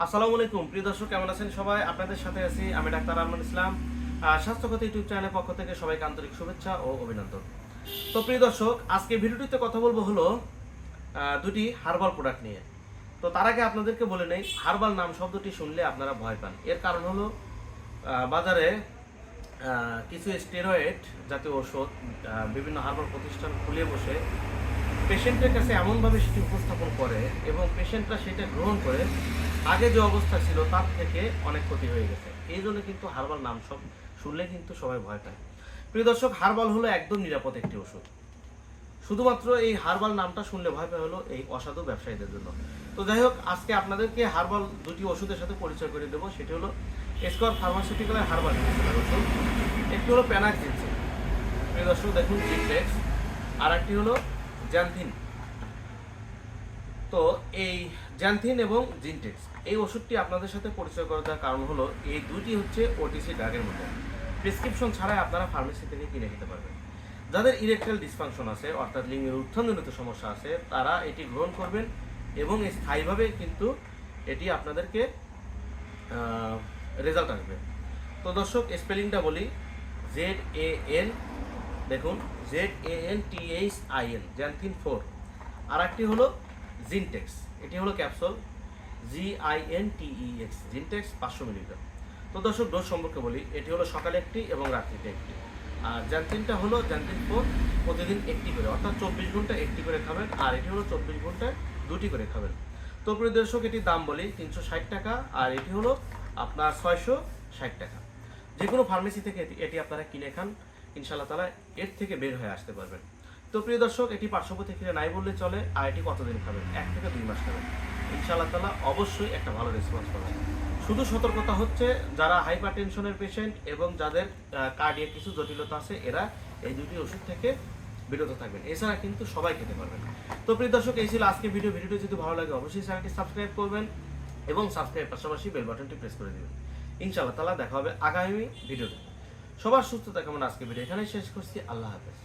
আসসালামু আলাইকুম। প্রিয় দর্শক, কেমন আছেন সবাই? আপনাদের সাথে আছি আমি ডাক্তার আরমান ইসলাম। স্বাস্থ্যকথা ইউটিউব চ্যানেলের পক্ষ থেকে সবাইকে আন্তরিক শুভেচ্ছা ও অভিনন্দন। তো প্রিয় দর্শক, আজকে ভিডিওটিতে কথা বলব হলো দুটি হার্বাল প্রোডাক্ট নিয়ে। তো তার আগে আপনাদেরকে বলে নেই, হার্বাল নাম শব্দটি শুনলে আপনারা ভয় পান। এর কারণ হলো বাজারে কিছু স্টেরয়েড জাতীয় ওষুধ বিভিন্ন হার্বাল প্রতিষ্ঠান খুলে বসে পেশেন্টের কাছে এমনভাবে সেটি উপস্থাপন করে এবং পেশেন্টরা সেটা গ্রহণ করে, আগে যে অবস্থা ছিল তার থেকে অনেক ক্ষতি হয়ে গেছে। এই জন্য কিন্তু হার্বাল নাম সব শুনলে কিন্তু সবাই ভয় পায়। প্রিয় দর্শক, হার্বাল হলো একদম নিরাপদ একটি ওষুধ। শুধুমাত্র এই হার্বাল নামটা শুনলে ভয় পায় হলো এই অসাধু ব্যবসায়ীদের জন্য। তো যাই হোক, আজকে আপনাদেরকে হার্বাল দুটি ওষুধের সাথে পরিচয় করে দেবো। সেটি হলো স্কোয়ার ফার্মাসিউটিক্যালের হার্বাল ওষুধ। একটি হলো প্যানাক্সিনসিন প্রিয় দর্শক, দেখুন আর একটি হলো জ্যানথিন। তো এই জ্যানথিন এবং জিনটেক্স, এই ওষুধটি আপনাদের সাথে পরিচয় করে দেওয়ার কারণ হলো, এই দুইটি হচ্ছে ওটিসি ড্রাগের মধ্যে। প্রেসক্রিপশন ছাড়াই আপনারা ফার্মেসি থেকে কিনে খেতে পারবেন। যাদের ইরেকটাইল ডিসফাংশন আছে, অর্থাৎ লিঙ্গের উত্থানজনিত সমস্যা আছে, তারা এটি গ্রহণ করবেন এবং স্থায়ীভাবে কিন্তু এটি আপনাদেরকে রেজাল্ট আসবে। তো দর্শক স্পেলিংটা বলি জেড এ এন দেখুন Z A N T H I N xanthine four আর একটি হলো জিনটেক্স এটি হলো capsule G I N T E X Zintex পাঁচশো মিলিগ্রাম। তো দর্শক ডোজ সম্পর্কে বলি, এটি হলো সকালে একটি এবং রাত্রিতে একটি। আর জ্যানথিনটা হলো জ্যান্থিন ফোর প্রতিদিন একটি করে, অর্থাৎ চব্বিশ ঘণ্টা একটি করে খাবেন, আর এটি হলো চব্বিশ ঘন্টায় দুটি করে খাবেন। তো প্রিয় দর্শক, এটির দাম বলি তিনশো ষাট টাকা, আর এটি হলো আপনার ছয়শো ষাট টাকা। যে কোনো ফার্মেসি থেকে এটি- এটি আপনারা কিনে খান। ইনশাল্লাহ তালা এর থেকে বের হয়ে আসতে পারবেন। তো প্রিয় দর্শক, এটি পার্শ্ব প্রতিক্রিয়া নাই বললে চলে, আর এটি কতদিন খাবেন? এক থেকে দুই মাস খাবেন। ইনশাল্লাহ তালা অবশ্যই একটা ভালো রেসপন্স পাবেন। শুধু সতর্কতা হচ্ছে, যারা হাইপার টেনশনের পেশেন্ট এবং যাদের কার্ডিয়াক কিছু জটিলতা আছে, এরা এই দুটি ওষুধ থেকে বিরত থাকবেন। এছাড়া কিন্তু সবাই খেতে পারবেন। তো প্রিয় দর্শক, এই ছিল আজকে ভিডিও ভিডিওটি যদি ভালো লাগে, অবশ্যই চ্যানেলটি সাবস্ক্রাইব করবেন এবং সাবস্ক্রাইব পাশাপাশি বেল বাটনটি প্রেস করে দেবেন। ইনশাআল্লাহ তালা দেখা হবে আগামী ভিডিওতে সবার সুস্থতা কেমন আজকে ভিডিও এখানে শেষ করছি। আল্লাহ হাফেজ।